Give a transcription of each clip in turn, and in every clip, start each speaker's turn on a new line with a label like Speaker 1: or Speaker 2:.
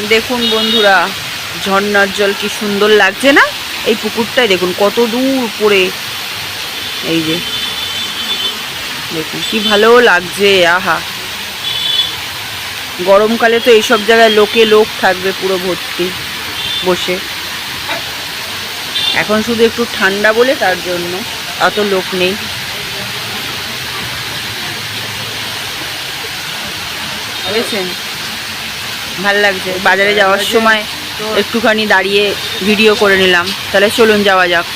Speaker 1: দেখুন বন্ধুরা ঝর্ণার জল কি সুন্দর লাগছে না? এই পুকুরটাই দেখুন, কত দূর পড়ে। এই যে, দেখুন কি ভালো লাগছে, আহা। গরমকালে তো এইসব জায়গায় লোকে লোক থাকবে পুরো ভর্তি বসে। এখন শুধু একটু ঠান্ডা বলে তার জন্য, অত লোক নেই। বুঝেছেন ভালো লাগছে। বাজারে যাওয়ার সময় একটুখানি দাঁড়িয়ে ভিডিও করে নিলাম। তাহলে চলুন যাওয়া যাক।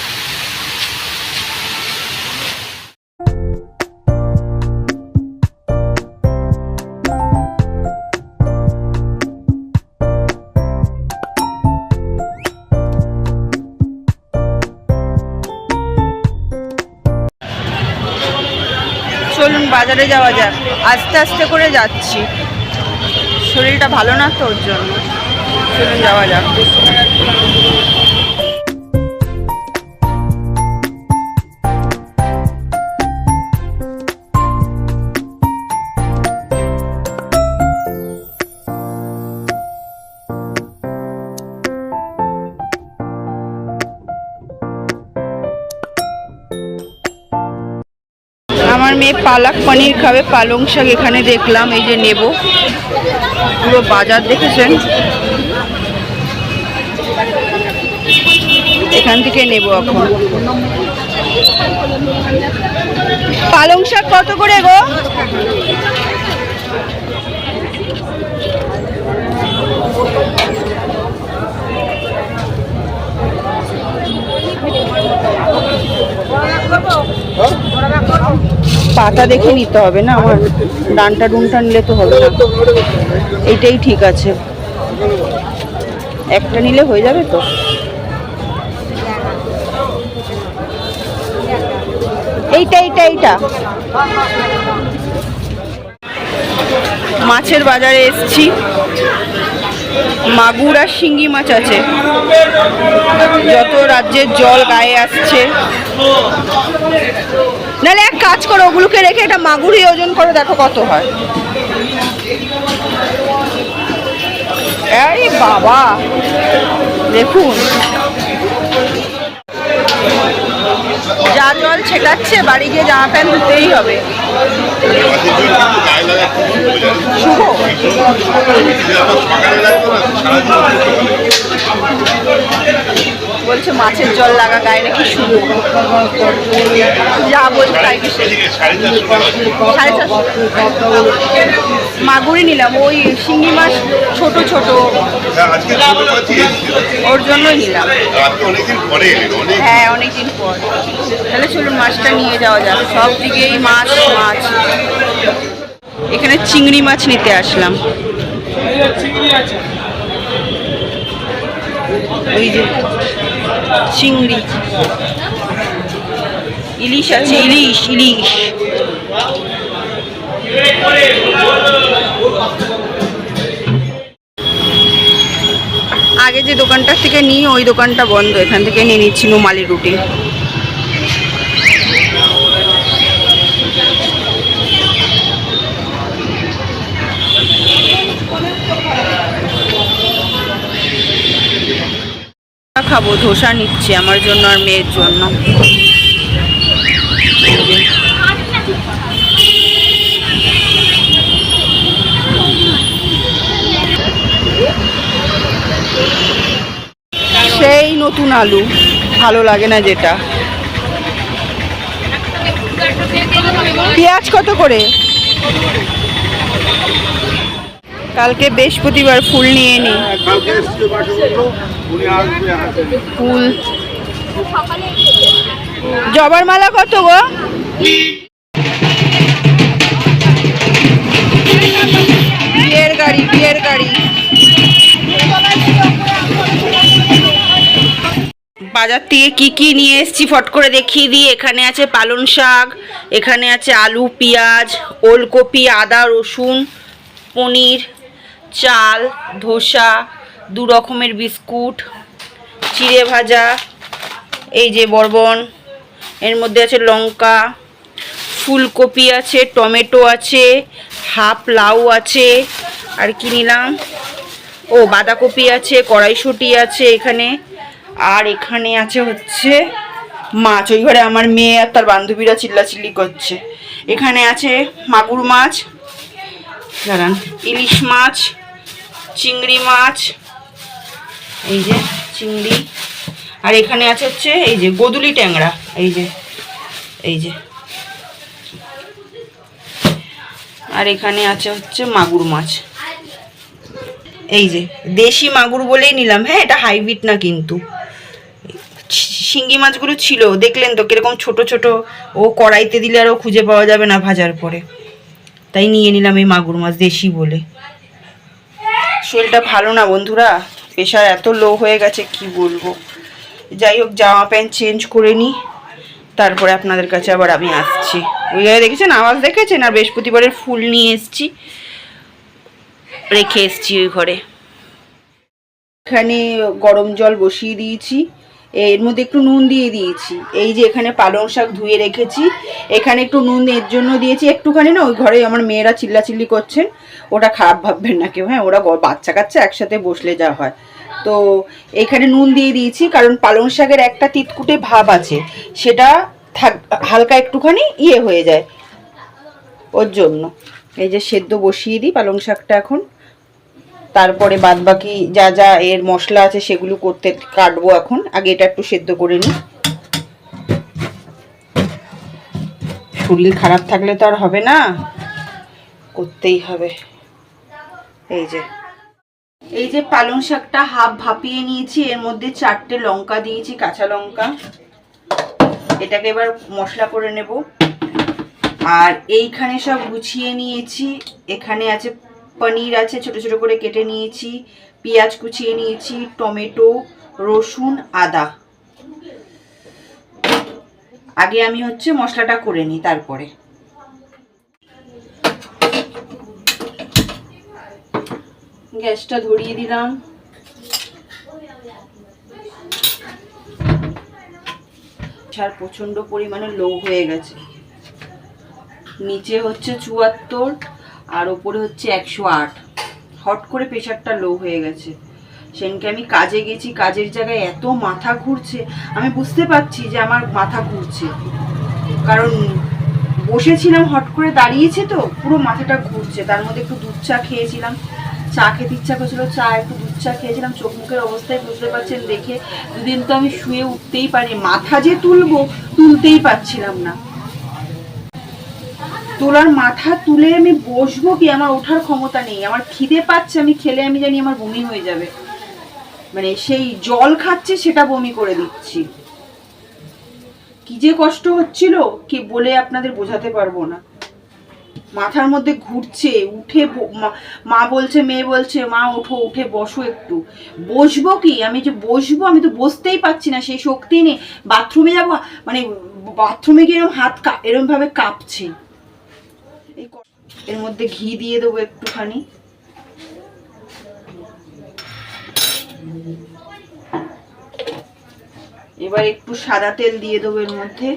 Speaker 1: চলুন বাজারে যাওয়া যাক। আস্তে আস্তে করে যাচ্ছি। শরীরটা ভালো না তো ওর জন্য? চলুন যাওয়া যাক। মেয়ে পালাক পনির খাবে, পালং শাক এখানে দেখলাম, এই যে নেব। পুরো বাজার দেখেছেন? এখান থেকে নেব এখন। পালং শাক কত করে গো? পাতা দেখে নিতে হবে না, আমার ডানটা ডুনটা নিলে তো হবে না। এইটাই ঠিক আছে। একটা নিলে হয়ে যাবে তো? এইটা এইটা এইটা। মাছের বাজারে এসছি। মাগুর আর শিঙ্গি মাছ আছে। যত রাজ্যের জল গায়ে আসছে। নাহলে এক কাজ করো, ওগুলোকে রেখে এটা মাগুরি ওজন করো, দেখো কত হয়। আরে বাবা, দেখুন। যা জল ছেটাচ্ছে, বাড়ি গিয়ে জামা প্যান্ট ধুতেই হবে। শুভ। বলছে মাছের জল লাগা গায়ে নাকি শুরু যা বলছে তাই কি সাড়ে চারশো মাগুরি নিলাম, ওই শিঙ্গি মাছ ছোট ছোট। ওর জন্যই নিলাম। হ্যাঁ অনেকদিন পর। তাহলে চলুন মাছটা নিয়ে যাওয়া যাক। সব দিকেই মাছ মাছ। এখানে চিংড়ি মাছ নিতে আসলাম। ওই যে চিংড়ি। ইলিশ আছে, ইলিশ ইলিশ। আগে যে দোকানটা থেকে নিই, ওই দোকানটা বন্ধ। এখান থেকে নিয়ে নিচ্ছি নোমালি রুটি। খাব, ধোসা নিচ্ছি আমার জন্য আর মেয়ের জন্য। সেই নতুন আলু, ভালো লাগে না যেটা। পেঁয়াজ কত করে? কালকে বৃহস্পতিবার ফুল নিয়ে নি
Speaker 2: আসবে আসেন
Speaker 1: ফুল। জবার মালা কত গো? বিয়ের গাড়ি বিয়ের গাড়ি। বাজার থেকে কি কি নিয়ে এসেছি ফট করে দেখিয়ে দিই। এখানে আছে পালং শাক এখানে আছে আলু পেঁয়াজ ওলকপি আদা রসুন পনির চাল, ধোসা, দু রকমের বিস্কুট, চিড়ে ভাজা, এই যে বরবন, এর মধ্যে আছে লঙ্কা, ফুলকপি আছে, টমেটো আছে, হাফ লাউ আছে, আর কি নিলাম? ও, বাঁধাকপি আছে, কড়াইশুটি আছে এখানে, আর এখানে আছে হচ্ছে মাছ। ওই ঘরে আমার মেয়ে আর তার বান্ধবীরা চিল্লাচিল্লি করছে। এখানে আছে মাগুর মাছ, দাঁড়ান, ইলিশ মাছ চিংড়ি মাছ, এই যে চিংড়ি, আর এখানে আছে হচ্ছে এই যে গোদুলি ট্যাংরা, এই যে এই যে। আর এখানে আছে হচ্ছে মাগুর মাছ। এই যে, দেশি মাগুর বলেই নিলাম। হ্যাঁ এটা হাইব্রিড না কিন্তু। শিঙ্গি মাছগুলো ছিল, দেখলেন তো কীরকম ছোট ছোট, ও কড়াইতে দিলে আরও খুঁজে পাওয়া যাবে না ভাজার পরে। তাই নিয়ে নিলাম এই মাগুর মাছ দেশি বলে। শরীরটা ভালো না বন্ধুরা। প্রেশার এত লো হয়ে গেছে, কি বলব? যাই হোক, জামা প্যান্ট চেঞ্জ করে নিই তারপরে আপনাদের কাছে আবার আমি আসছি। ওই জায়গায় দেখেছেন? আওয়াজ দেখেছেন? আর বৃহস্পতিবারের ফুল নিয়ে এসছি। রেখে এসছি ওই ঘরে। এখানে গরম জল বসিয়ে দিয়েছি। এর মধ্যে একটু নুন দিয়ে দিয়েছি। এই যে এখানে পালং শাক ধুয়ে রেখেছি, এখানে একটু নুন এর জন্য দিয়েছি। একটুখানি না, ওই ঘরে আমার মেয়েরা চিল্লাচিল্লি করছেন। ওটা খারাপ ভাববেন না কেউ হ্যাঁ ওরা বাচ্চা কাচ্চা একসাথে বসলে যা হয়। তো এখানে নুন দিয়ে দিয়েছি, কারণ পালং শাকের একটা তিতকুটে ভাব আছে। সেটা থাক, হালকা একটুখানি ইয়ে হয়ে যায়। ওর জন্য। এই যে সেদ্ধ বসিয়ে দিই পালং শাকটা এখন। তারপরে বাদ বাকি যা যা এর মশলা আছে সেগুলো করতে কাটবো এখন। আগে এটা একটু সেদ্ধ করে নিই। শরীর খারাপ থাকলে তো আর হবে না। করতেই হবে। এই যে। এই যে পালং শাকটা হাফ ভাপিয়ে নিয়েছি, এর মধ্যে চারটে লঙ্কা দিয়েছি, কাঁচা লঙ্কা। এটাকে এবার মশলা করে নেব। আর এইখানে সব গুছিয়ে নিয়েছি। এখানে আছে পনির আছে, ছোট ছোট করে কেটে নিয়েছি, পেঁয়াজ কুচিয়ে নিয়েছি, টমেটো, রসুন, আদা। আগে আমি হচ্ছে মশলাটা করে নিই তারপরে। গ্যাসটা ধরিয়ে দিলাম। সার প্রচণ্ড পরিমাণে লো হয়ে গেছে। নিচে হচ্ছে চুয়াত্তর। আর ওপরে হচ্ছে একশো আট। হট করে প্রেশারটা লো হয়ে গেছে। সেদিনকে আমি কাজে গেছি, কাজের জায়গায় এত মাথা ঘুরছে, আমি বুঝতে পারছি যে আমার মাথা ঘুরছে। কারণ বসেছিলাম, হট করে দাঁড়িয়েছে তো, পুরো মাথাটা ঘুরছে। তার মধ্যে একটু দুধ চা খেয়েছিলাম। চা খেতে ইচ্ছা করছিল, চা, একটু দুধ চা খেয়েছিলাম। চোখ মুখের অবস্থায় বুঝতে পারছেন দেখে, দুদিন তো আমি শুয়ে উঠতেই পারি মাথা যে তুলবো, তুলতেই পারছিলাম না। তোলার মাথা তুলে আমি বসবো কি? আমার ওঠার ক্ষমতা নেই। আমার খিদে পাচ্ছে, আমি খেলে আমি জানি আমার বমি হয়ে যাবে। মানে সেই জল খাচ্ছে, সেটা বমি করে দিচ্ছি। কি যে কষ্ট হচ্ছিল, কি বলে আপনাদের বোঝাতে পারব না। মাথার মধ্যে ঘুরছে, উঠে মা- বলছে, মেয়ে বলছে, মা, ওঠো, উঠে বসো একটু। বসবো কি? আমি যে বসবো, আমি তো বসতেই পারছি না, সেই শক্তি নেই। বাথরুমে যাব মানে বাথরুমে গিয়ে এরকম হাত কা এরকম ভাবে কাঁপছে। এর মধ্যে ঘি দিয়ে দেবো একটুখানি। এবার একটু সাদা তেল দিয়ে দেবো এর মধ্যে।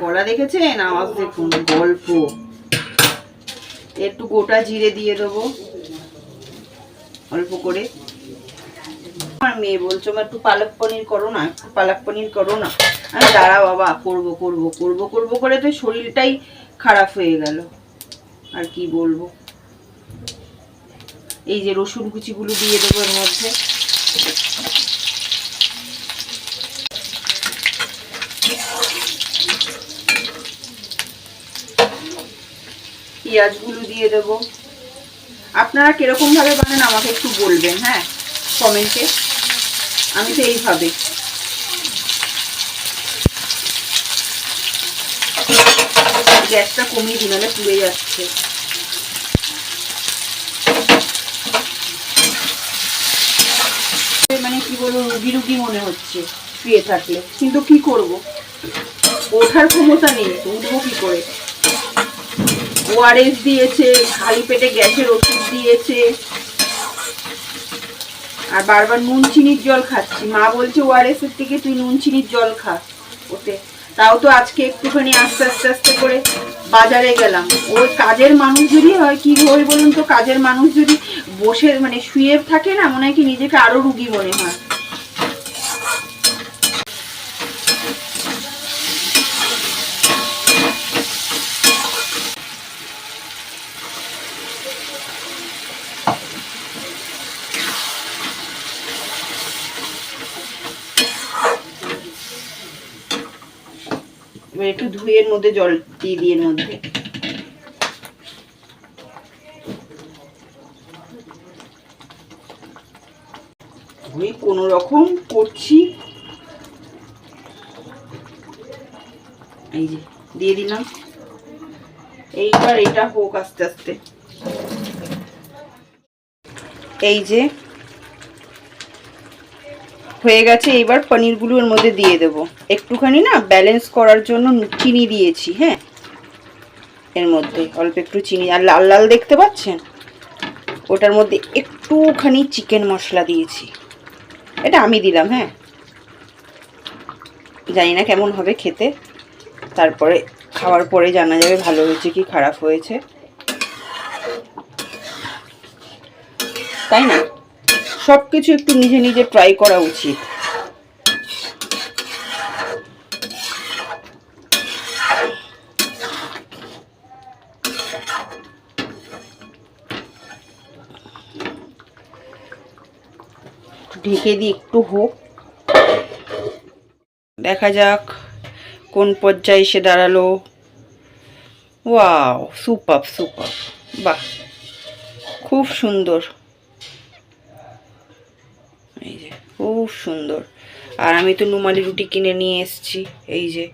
Speaker 1: গলা দেখেছেন? আওয়াজ দেখুন, গল্প। একটু গোটা জিরে দিয়ে দেবো। অল্প করে। আমার মেয়ে বলছো আমার একটু পালক পনির করো না, একটু পালক পনির করো না। আমি, দাঁড়া বাবা, করব করব করব করব করে তো শরীরটাই খারাপ হয়ে গেল। আর কি বলব? এই যে রসুন কুচিগুলো দিয়ে দেবো এর মধ্যে। পেঁয়াজগুলো দিয়ে দেবো। আপনারা কীরকম ভাবে বানান আমাকে একটু বলবেন হ্যাঁ? কমেন্টে আমি তো এইভাবে। গ্যাসটা কমিয়ে দিন পুড়ে যাচ্ছে। মানে কি বলব, রুগী রুগী মনে হচ্ছে শুয়ে থাকলে। কিন্তু কি করব? ওঠার ক্ষমতা নেই, উঠবো কি করে? ওআরএস দিয়েছে, খালি পেটে গ্যাসের ওষুধ দিয়েছে। আর বারবার নুন চিনির জল খাচ্ছি। মা বলছে ওআরএস এর থেকে তুই নুন চিনির জল খা ওতে। তাও তো আজকে একটুখানি আস্তে আস্তে আস্তে করে বাজারে গেলাম। ওই কাজের মানুষ যদি হয়, কি হয় বলুন তো? কাজের মানুষ যদি বসে মানে শুয়ে থাকে না, মনে হয় কি নিজেকে আরও রুগী মনে হয়। একটু ধুয়ে এর মধ্যে জল দিয়ে দিয়ে মধ্যে। আমি কোনো রকম করছি। এই যে, দিয়ে দিলাম। এইবার এটা হোক আস্তে আস্তে। এই যে হয়ে গেছে এইবার পনিরগুলো এর মধ্যে দিয়ে দেব। একটুখানি না ব্যালেন্স করার জন্য চিনি দিয়েছি হ্যাঁ? এর মধ্যে, অল্প একটু চিনি। আর লাল লাল দেখতে পাচ্ছেন? ওটার মধ্যে একটুখানি চিকেন মশলা দিয়েছি। এটা আমি দিলাম হ্যাঁ? জানি না কেমন হবে খেতে। তারপরে খাওয়ার পরে জানা যাবে ভালো হয়েছে কি খারাপ হয়েছে। তাই না? সব কিছু একটু নিজে নিজে ট্রাই করা উচিত। ঢেকে দিই একটু হোক। দেখা যাক কোন পর্যায়ে এসে দাঁড়াল। ওয়াও সুপার সুপার বাহ, খুব সুন্দর এই যে খুব সুন্দর। আর আমি তো নুমালি রুটি কিনে নিয়ে এসেছি, এই যে।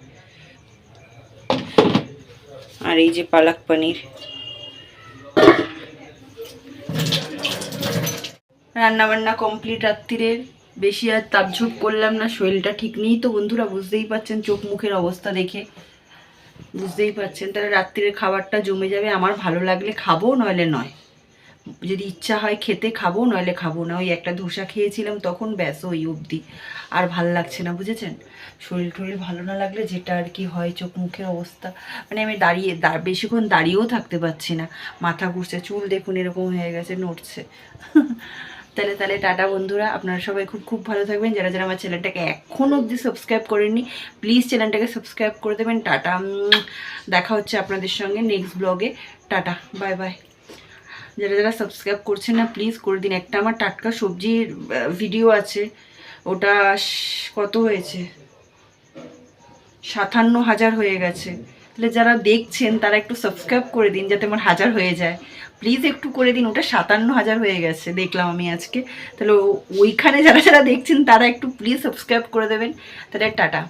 Speaker 1: আর এই যে পালাক পনির। রান্না বান্না কমপ্লিট, রাত্রিরের। বেশি আর তাপঝুপ করলাম না, শরীরটা ঠিক নেই তো বন্ধুরা, বুঝতেই পাচ্ছেন চোখ মুখের অবস্থা দেখে। বুঝতেই পাচ্ছেন তাহলে রাত্রিরের খাবারটা জমে যাবে, আমার ভালো লাগলে খাব, নইলে নয়। যদি ইচ্ছা হয় খেতে খাব, নইলে খাব না। ওই একটা ধোসা খেয়েছিলাম তখন ব্যাস ওই অবধি। আর ভালো লাগছে না, বুঝেছেন? শরীর টরীর ভালো না লাগলে যেটা আর কি হয়, চোখ মুখের অবস্থা। মানে আমি দাঁড়িয়ে বেশিক্ষণ দাঁড়িয়েও থাকতে পারছি না। মাথা ঘুরছে, চুল দেখুন এরকম হয়ে গেছে, নড়ছে। তাহলে তাহলে টাটা বন্ধুরা, আপনারা সবাই খুব খুব ভালো থাকবেন। যারা যারা আমার চ্যানেলটাকে এখন অবধি সাবস্ক্রাইব করেননি, প্লিজ চ্যানেলটাকে সাবস্ক্রাইব করে দেবেন। টাটা দেখা হচ্ছে আপনাদের সঙ্গে নেক্সট ব্লগে। টাটা, বাই বাই। যারা যারা সাবস্ক্রাইব করছেন না প্লিজ করে দিন। একটা আমার টাটকা সবজির ভিডিও আছে। ওটা কত হয়েছে? সাতান্ন হাজার হয়ে গেছে। তাহলে যারা দেখছেন, তারা একটু সাবস্ক্রাইব করে দিন যাতে আমার হাজার হয়ে যায়। প্লিজ একটু করে দিন, ওটা সাতান্ন হাজার হয়ে গেছে, দেখলাম আমি আজকে। তাহলে ওইখানে যারা যারা দেখছেন, তারা একটু প্লিজ সাবস্ক্রাইব করে দেবেন। তাহলে টাটা।